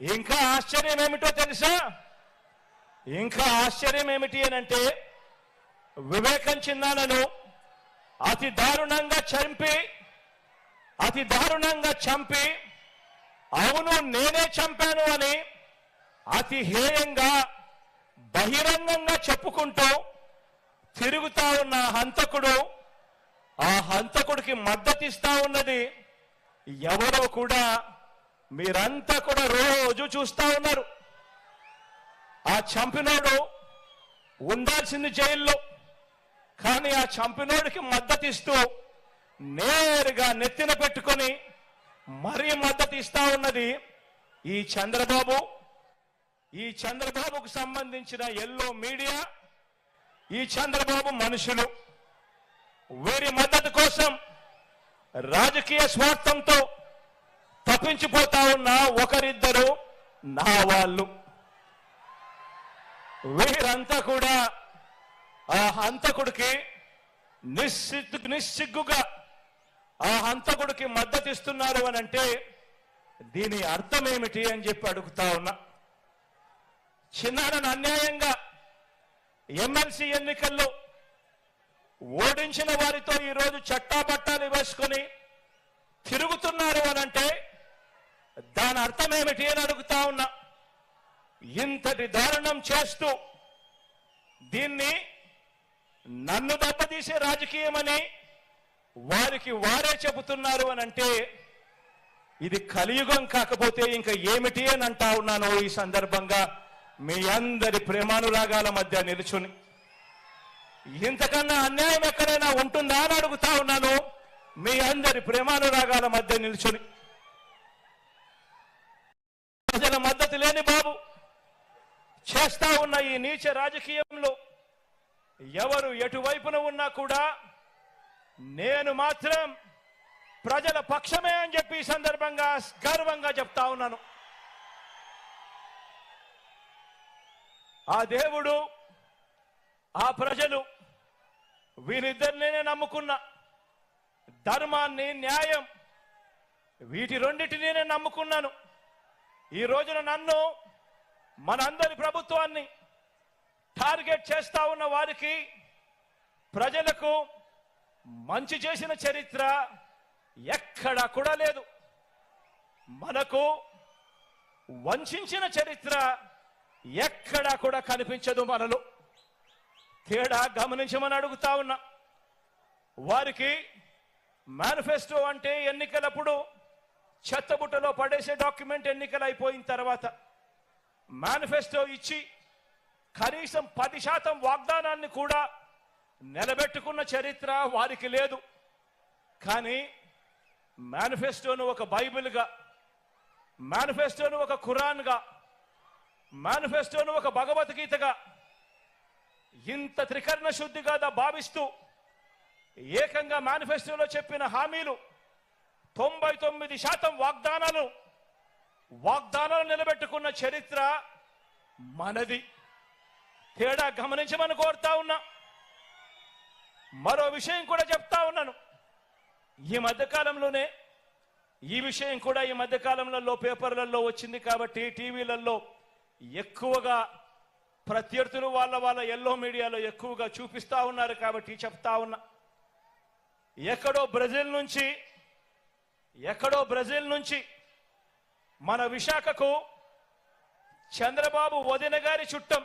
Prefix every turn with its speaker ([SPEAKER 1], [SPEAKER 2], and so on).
[SPEAKER 1] ఇంకా ఆశ్చర్యం ఏమిటో తెలుసా? ఇంకా ఆశ్చర్యం ఏమిటి అని అంటే వివేకం చిన్నాలను అతి దారుణంగా చంపి అతి దారుణంగా చంపి అవును నేనే చంపాను అని అతి హేయంగా బహిరంగంగా చెప్పుకుంటూ తిరుగుతా ఉన్న హంతకుడు ఆ హంతకుడికి మద్దతిస్తా ఉన్నది ఎవరో కూడా మీరంతా కూడా రోజు చూస్తా ఉన్నారు. ఆ చంపినోడు ఉండాల్సింది జైల్లో. కానీ ఆ చంపినోడికి మద్దతిస్తూ నేరుగా నెత్తిన పెట్టుకొని మరీ మద్దతు ఇస్తా ఉన్నది ఈ చంద్రబాబు. ఈ చంద్రబాబుకు సంబంధించిన ఎల్లో మీడియా ఈ చంద్రబాబు మనుషులు. వీరి మద్దతు కోసం రాజకీయ స్వార్థంతో తప్పించిపోతా ఉన్న ఒకరిద్దరు నా వాళ్ళు. వీరంతా కూడా ఆ హంతకుడికి నిస్సిగ్గు నిస్సిగ్గుగా ఆ హంతకుడికి మద్దతిస్తున్నారు అని అంటే దీని అర్థం ఏమిటి అని చెప్పి అడుగుతా ఉన్నా. చిన్నారని అన్యాయంగా ఎమ్మెల్సీ ఎన్నికల్లో ఓడించిన వారితో ఈరోజు చట్టాపట్టాలు వేసుకొని తిరుగుతున్నారు అని అంటే దాని అర్థం ఏమిటి అని అడుగుతా ఉన్నా. ఇంతటి దారుణం చేస్తూ దీన్ని నన్ను దెబ్బతీసే రాజకీయమని వారికి వారే చెబుతున్నారు అని అంటే ఇది కలియుగం కాకపోతే ఇంకా ఏమిటి అని అంటా ఉన్నాను ఈ సందర్భంగా మీ అందరి ప్రేమానురాగాల మధ్య నిలుచుని. ఇంతకన్నా అన్యాయం ఎక్కడైనా ఉంటుందా అని అడుగుతా ఉన్నాను. మీ అందరి ప్రేమానురాగాల మధ్య నిలుచుని. ప్రజల మద్దతు లేని బాబు చేస్తా ఉన్న ఈ నీచ రాజకీయంలో ఎవరు ఎటువైపున ఉన్నా కూడా నేను మాత్రం ప్రజల పక్షమే అని చెప్పి ఈ సందర్భంగా గర్వంగా చెప్తా ఉన్నాను. ఆ దేవుడు ఆ ప్రజలు వీరిద్దరినే నమ్ముకున్న ధర్మాన్ని న్యాయం వీటి రెండింటినీ నేను నమ్ముకున్నాను. ఈ రోజున నన్ను మనందరి ప్రభుత్వాన్ని టార్గెట్ చేస్తా ఉన్న వారికి ప్రజలకు మంచి చేసిన చరిత్ర ఎక్కడా కూడా లేదు. మనకు వంచిన చరిత్ర ఎక్కడా కూడా కనిపించదు మనలో. తేడా గమనించమని అడుగుతా ఉన్నా. వారికి మేనిఫెస్టో అంటే ఎన్నికలప్పుడు చెత్తబుట్టలో పడేసే డాక్యుమెంట్ ఎన్నికలు అయిపోయిన తర్వాత మేనిఫెస్టో ఇచ్చి కనీసం పది శాతం వాగ్దానాన్ని కూడా నిలబెట్టుకున్న చరిత్ర వారికి లేదు. కానీ మేనిఫెస్టోను ఒక బైబిల్గా మేనిఫెస్టోను ఒక ఖురాన్గా మేనిఫెస్టోను ఒక భగవద్గీతగా ఇంత త్రికరణ శుద్ధిగా భావిస్తూ ఏకంగా మేనిఫెస్టోలో చెప్పిన హామీలు తొంభై తొమ్మిది శాతం వాగ్దానాలు వాగ్దానాలు నిలబెట్టుకున్న చరిత్ర మనది. తేడా గమనించమని కోరుతా ఉన్నా. మరో విషయం కూడా చెప్తా ఉన్నాను. ఈ మధ్యకాలంలోనే ఈ విషయం కూడా ఈ మధ్యకాలంలో పేపర్లలో వచ్చింది కాబట్టి టీవీలలో ఎక్కువగా ప్రత్యర్థులు వాళ్ళ వాళ్ళ ఎల్లో మీడియాలో ఎక్కువగా చూపిస్తా ఉన్నారు కాబట్టి చెప్తా ఉన్నా. ఎక్కడో బ్రెజిల్ నుంచి ఎక్కడో బ్రెజిల్ నుంచి మన విశాఖకు చంద్రబాబు వదిన గారి చుట్టం